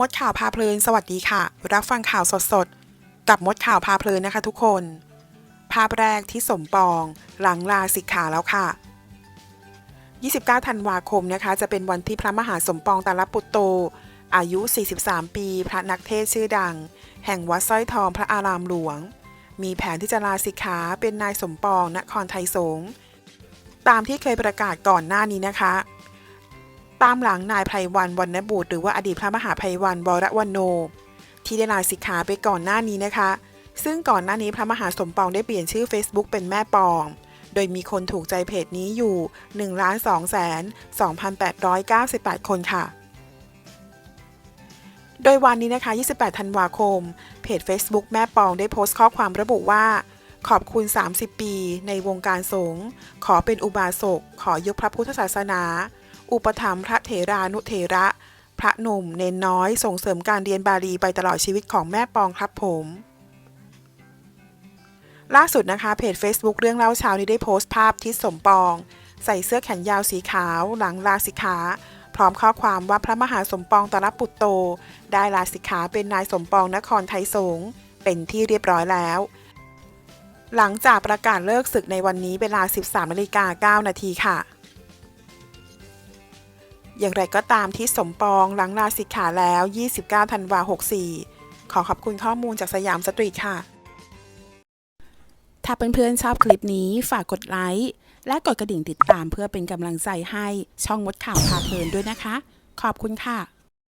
มดข่าวพาเพลินสวัสดีค่ะ รับฟังข่าวสดๆ กับมดข่าวพาเพลินนะคะทุกคน ภาพแรกที่สมปอง หลังลาสิกขาแล้วค่ะ 29 ธันวาคมนะคะ จะเป็นวันที่พระมหาสมปองตาลปุตโต อายุ 43 ปี พระนักเทศชื่อดัง แห่งวัดสร้อยทองพระอารามหลวง มีแผนที่จะลาสิกขาเป็นนายสมปองนครไทยสงฆ์ตามที่เคยประกาศก่อนหน้านี้นะคะ ตามหลังนายไพรวันวรรณบุตรหรือว่าอดีตพระมหาไพรวันวรวันโน ที่ได้ลาสิกขาไปก่อนหน้านี้นะคะ ซึ่งก่อนหน้านี้พระมหาสมปองได้เปลี่ยนชื่อ Facebook เป็นแม่ปอง โดยมีคนถูกใจเพจนี้อยู่1ล้าน2แสน2,898 คนค่ะ โดยวันนี้นะคะ 28 ธันวาคม เพจ Facebook แม่ปองได้โพสต์ข้อความระบุว่าขอบคุณ 30 ปี ในวงการสงฆ์ขอเป็นอุบาสก ขอยกพระพุทธศาสนา อุปถัมภ์พระเถรานุเถระ พระหนุ่ม เนนน้อย ส่งเสริมการเรียนบาลีไปตลอดชีวิตของแม่ปองครับผม ล่าสุดนะคะเพจ Facebook เรื่องเล่าเช้านี้ได้โพสต์ภาพทิศสมปอง ใส่เสื้อแขนยาวสีขาวหลังลาสิกขาพร้อมข้อความว่าพระมหาสมปองตรปุตโต ได้ลาสิกขาเป็นนายสมปองนครไทยสงฆ์เป็นที่เรียบร้อยแล้ว หลังจากประกาศเลิกศึกในวันนี้เวลา 13นาฬิกา9นาทีค่ะ อย่างไรก็ตามที่สมปองหลังลาสิกขาแล้ว 29 ธันวา 64 ขอขอบคุณข้อมูลจากสยามสตรีทค่ะ ถ้าเพื่อนๆชอบคลิปนี้ฝากกดไลค์ และกดกระดิ่งติดตามเพื่อเป็นกำลังใจให้ช่องมดข่าวพาเพลินด้วยนะคะ ขอบคุณค่ะ